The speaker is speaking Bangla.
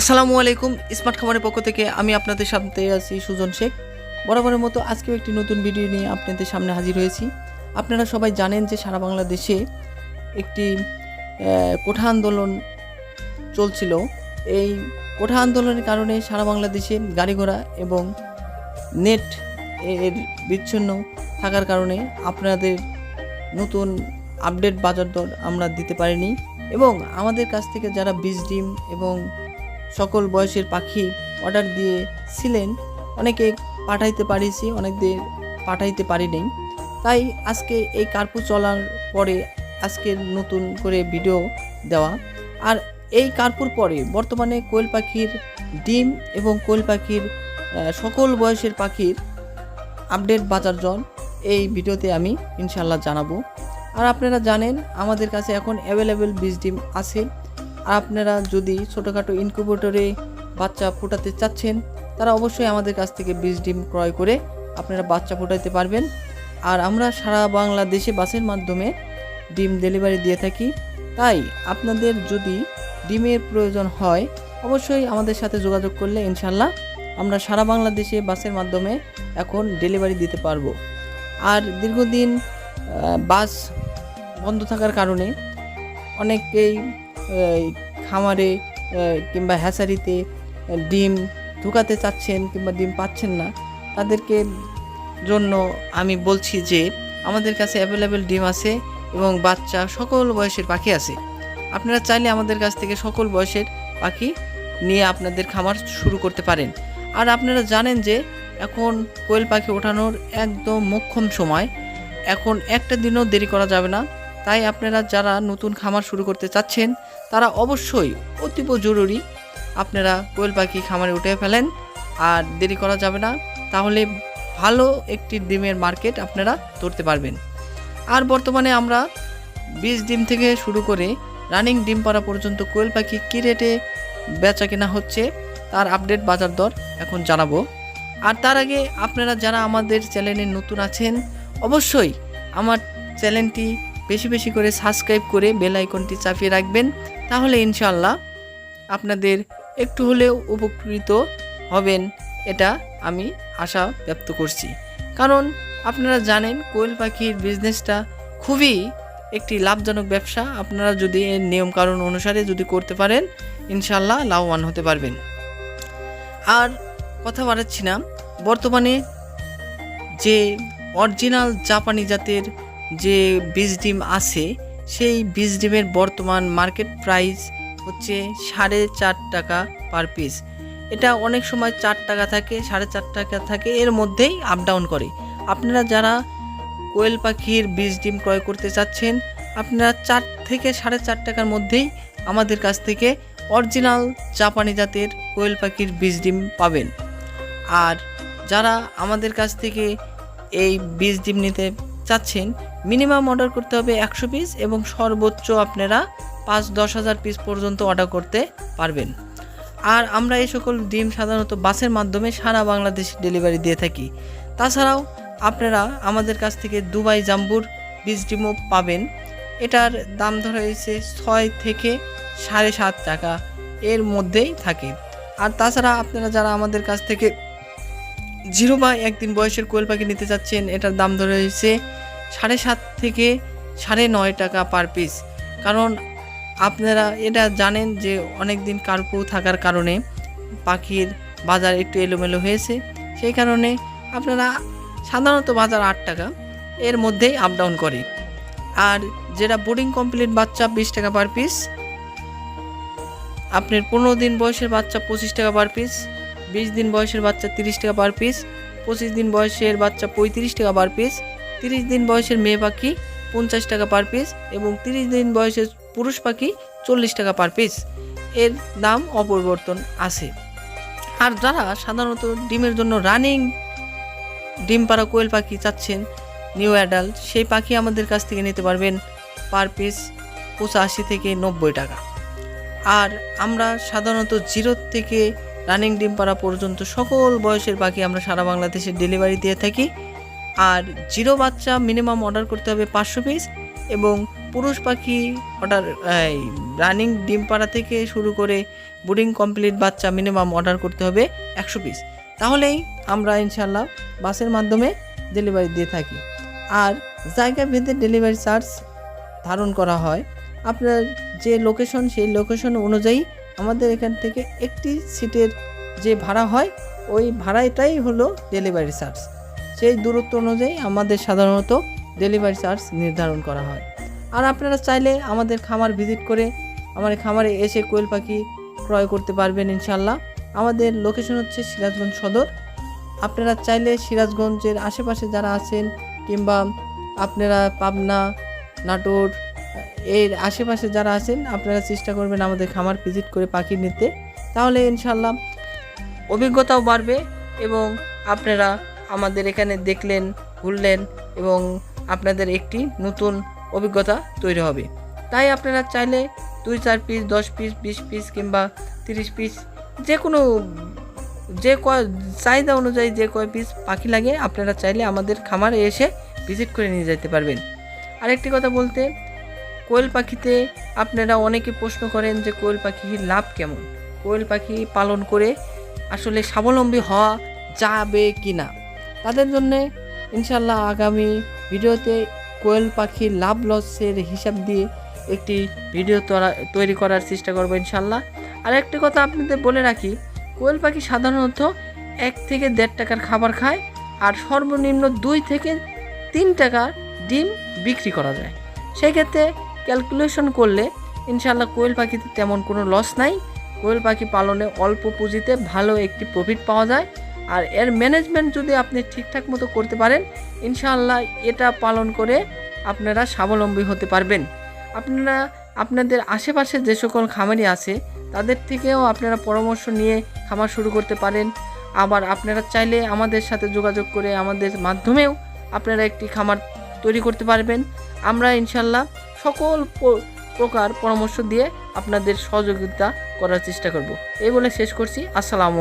আসসালামু আলাইকুম, স্মার্ট খামারের পক্ষ থেকে আমি আপনাদের সামনে আছি সুজন শেখ। বরাবরের মতো আজকেও একটি নতুন ভিডিও নিয়ে আপনাদের সামনে হাজির হয়েছি। আপনারা সবাই জানেন যে সারা বাংলাদেশে একটি কোঠা আন্দোলন চলছিল। এই কোঠা আন্দোলনের কারণে সারা বাংলাদেশে গাড়ি ঘোড়া এবং নেট এর বিচ্ছিন্ন থাকার কারণে আপনাদের নতুন আপডেট বাজার দর আমরা দিতে পারিনি। এবং আমাদের কাছ থেকে যারা বীজ ডিম এবং সকল বয়সের পাখি অর্ডার দিয়েছিলেন। অনেকে পাঠাইতে পারিছি, অনেকদের পাঠাইতে পারিনি। তাই আজকে এই কার্পু চলার পরে আজকের নতুন করে ভিডিও দেওয়া। আর এই কার্পুর পরে বর্তমানে কোয়েল পাখির ডিম এবং কোয়েল পাখির সকল বয়সের পাখির আপডেট বাজার জন এই ভিডিওতে আমি ইনশাল্লাহ জানাব। আর আপনারা জানেন, আমাদের কাছে এখন অ্যাভেলেবেল বীজ ডিম আছে। আপনারা যদি ছোটোখাটো ইনকিউবেটরে বাচ্চা ফোটাতে চাচ্ছেন, তারা অবশ্যই আমাদের কাছ থেকে বীজ ডিম ক্রয় করে আপনারা বাচ্চা ফোটাতে পারবেন। আর আমরা সারা বাংলাদেশে বাসের মাধ্যমে ডিম ডেলিভারি দিয়ে থাকি। তাই আপনাদের যদি ডিমের প্রয়োজন হয়, অবশ্যই আমাদের সাথে যোগাযোগ করলে ইনশাল্লাহ আমরা সারা বাংলাদেশে বাসের মাধ্যমে এখন ডেলিভারি দিতে পারব। আর দীর্ঘদিন বাস বন্ধ থাকার কারণে অনেকেই খামারে কিংবা হ্যাচারিতে ডিম ঢুকাতে চাচ্ছেন কিংবা ডিম পাচ্ছেন না, তাদেরকে জন্য আমি বলছি যে আমাদের কাছে অ্যাভেলেবেল ডিম আছে এবং বাচ্চা সকল বয়সের পাখি আছে। আপনারা চাইলে আমাদের কাছ থেকে সকল বয়সের পাখি নিয়ে আপনাদের খামার শুরু করতে পারেন। আর আপনারা জানেন যে এখন কোয়েল পাখি ওঠানোর একদম মোক্ষম সময়। এখন একটা দিনও দেরি করা যাবে না। তাই আপনারা যারা নতুন খামার শুরু করতে চাচ্ছেন তারা অবশ্যই অতীব জরুরি। আপনারা কোয়েল পাখি খামারে উঠে ফেলেন। আর দেরি করা যাবে না। তাহলে ভালো একটি ডিমের মার্কেট আপনারা ধরতে পারবেন। আর বর্তমানে আমরা বীজ ডিম থেকে শুরু করে রানিং ডিম পাড়া পর্যন্ত কোয়েল পাখি কী রেটে বেচা কেনা হচ্ছে, তার আপডেট বাজার দর এখন জানাব। আর তার আগে আপনারা যারা আমাদের চ্যানেলে নতুন আছেন, অবশ্যই আমার চ্যানেলটি বেশি বেশি করে সাবস্ক্রাইব করে বেল আইকনটি চাপিয়ে রাখবেন। তাহলে ইনশাল্লাহ আপনাদের একটু হলেও উপকৃত হবেন, এটা আমি আশা ব্যক্ত করছি। কারণ আপনারা জানেন, কোয়েল পাখির বিজনেসটা খুবই একটি লাভজনক ব্যবসা। আপনারা যদি এর নিয়মকানুন অনুসারে যদি করতে পারেন, ইনশাল্লাহ লাভবান হতে পারবেন। আর কথা বাড়াচ্ছি না, বর্তমানে যে অরিজিনাল জাপানি জাতের যে বীজ ডিম আছে সেই বীজ ডিমের বর্তমান মার্কেট প্রাইস হচ্ছে সাড়ে চার টাকা পার পিস। এটা অনেক সময় চার টাকা থাকে, সাড়ে চার টাকা থাকে, এর মধ্যেই আপ ডাউন করে। আপনারা যারা কোয়েল পাখির বীজ ডিম ক্রয় করতে চাচ্ছেন, আপনারা চার থেকে সাড়ে চার টাকার মধ্যেই আমাদের কাছ থেকে অরিজিনাল জাপানি জাতের কোয়েল পাখির বীজ ডিম পাবেন। আর যারা আমাদের কাছ থেকে এই বীজ ডিম নিতে চাচ্ছেন মিনিমাম অর্ডার করতে হবে একশো পিস এবং সর্বোচ্চ আপনারা পাঁচ দশ হাজার পিস পর্যন্ত অর্ডার করতে পারবেন। আর আমরা এই সকল ডিম সাধারণত বাসের মাধ্যমে সারা বাংলাদেশ ডেলিভারি দিয়ে থাকি। তাছাড়াও আপনারা আমাদের কাছ থেকে দুবাই জাম্বুর বীজ ডিমও পাবেন। এটার দাম ধরা হয়েছে ছয় থেকে সাড়ে সাত টাকা। এর মধ্যেই থাকে। আর তাছাড়া আপনারা যারা আমাদের কাছ থেকে জিরো বা একদিন বয়সের কোয়েল পাখি নিতে চাচ্ছেন এটার দাম ধরে হয়েছে সাড়ে সাত থেকে সাড়ে নয় টাকা পার পিস। কারণ আপনারা এটা জানেন যে অনেক দিন কার্পু থাকার কারণে পাখির বাজার একটু এলোমেলো হয়েছে। সেই কারণে আপনারা সাধারণত বাজার আট টাকা, এর মধ্যেই আপ ডাউন করে। আর যেটা বোর্ডিং কমপ্লিট বাচ্চা বিশ টাকা পার পিস আপনার পনেরো দিন বয়সের বাচ্চা পঁচিশ টাকা পার পিস বিশ দিন বয়সের বাচ্চা তিরিশ টাকা পার পিস পঁচিশ দিন বয়সের বাচ্চা পঁয়ত্রিশ টাকা পার পিস তিরিশ দিন বয়সের মেয়ে পাখি পঞ্চাশ টাকা পার পিস এবং তিরিশ দিন বয়সের পুরুষ পাখি চল্লিশ টাকা পার পিস এর দাম অপরিবর্তন আছে। আর যারা সাধারণত ডিমের জন্য রানিং ডিম পাড়া কোয়েল পাখি চাচ্ছেন নিউ অ্যাডাল্ট সেই পাখি আমাদের কাছ থেকে নিতে পারবেন পার পিস পঁচাশি থেকে নব্বই টাকা। আর আমরা সাধারণত জিরো থেকে রানিং ডিম পাড়া পর্যন্ত সকল বয়সের পাখি আমরা সারা বাংলাদেশে ডেলিভারি দিয়ে থাকি। আর জিরো বাচ্চা মিনিমাম অর্ডার করতে হবে পাঁচশো পিস এবং পুরুষ পাখি অর্ডার রানিং ডিম পাড়া থেকে শুরু করে ব্রিডিং কমপ্লিট বাচ্চা মিনিমাম অর্ডার করতে হবে একশো পিস। তাহলেই আমরা ইনশাল্লাহ বাসের মাধ্যমে ডেলিভারি দিয়ে থাকি। আর জায়গা ভেদে ডেলিভারি চার্জ ধারণ করা হয়। আপনার যে লোকেশন, সেই লোকেশন অনুযায়ী আমাদের এখান থেকে একটি সিটের যে ভাড়া হয়, ওই ভাড়াটাই হলো ডেলিভারি চার্জ সেই দূরত্ব অনুযায়ী আমাদের সাধারণত ডেলিভারি চার্জ নির্ধারণ করা হয়। আর আপনারা চাইলে আমাদের খামার ভিজিট করে আমাদের খামারে এসে কোয়েল পাখি ক্রয় করতে পারবেন ইনশাল্লাহ আমাদের লোকেশন হচ্ছে সিরাজগঞ্জ সদর। আপনারা চাইলে সিরাজগঞ্জের আশেপাশে যারা আছেন কিংবা আপনারা পাবনা, নাটোর এর আশেপাশে যারা আছেন, আপনারা চেষ্টা করবেন আমাদের খামার ভিজিট করে পাখি নিতে। তাহলে ইনশাল্লাহ অভিজ্ঞতাও বাড়বে এবং আপনারা আমাদের এখানে দেখলেন, ঘুরলেন এবং আপনাদের একটি নতুন অভিজ্ঞতা তৈরি হবে। তাই আপনারা চাইলে দুই, চার পিস দশ পিস বিশ পিস কিংবা তিরিশ পিস যে কোনো, যে কয়, চাহিদা অনুযায়ী যে কয় পিস পাখি লাগে, আপনারা চাইলে আমাদের খামারে এসে ভিজিট করে নিয়ে যেতে পারবেন। আরেকটি কথা বলতে কোয়েল পাখিতে আপনারা অনেকে প্রশ্ন করেন যে কোয়েল পাখির লাভ কেমন? কোয়েল পাখি পালন করে আসলে স্বাবলম্বী হওয়া যাবে কি না তাদের জন্যে ইনশাল্লাহ আগামী ভিডিওতে কোয়েল পাখির লাভ লসের হিসাব দিয়ে একটি ভিডিও তৈরি করার চেষ্টা করব ইনশাল্লাহ আর একটি কথা আপনাদের বলে রাখি, কোয়েল পাখি সাধারণত এক থেকে দেড় টাকার খাবার খায় আর সর্বনিম্ন দুই থেকে তিন টাকার ডিম বিক্রি করা যায়। সেই ক্ষেত্রে ক্যালকুলেশন করলে ইনশাল্লাহ কোয়েল পাখিতে তেমন কোনো লস নাই। কোয়েল পাখি পালনে অল্প পুঁজিতে ভালো একটি প্রফিট পাওয়া যায়। আর এর ম্যানেজমেন্ট যদি আপনি ঠিকঠাক মতো করতে পারেন, ইনশাআল্লাহ এটা পালন করে আপনারা স্বাবলম্বী হতে পারবেন। আপনারা, আপনাদের আশেপাশে যে সকল খামারি আছে, তাদের থেকেও আপনারা পরামর্শ নিয়ে খামার শুরু করতে পারেন। আবার আপনারা চাইলে আমাদের সাথে যোগাযোগ করে আমাদের মাধ্যমেও আপনারা একটি খামার তৈরি করতে পারবেন। আমরা ইনশাল্লাহ সকল প্রকার পরামর্শ দিয়ে আপনাদের সহযোগিতা করার চেষ্টা করব। এই বলে শেষ করছি। আসসালামু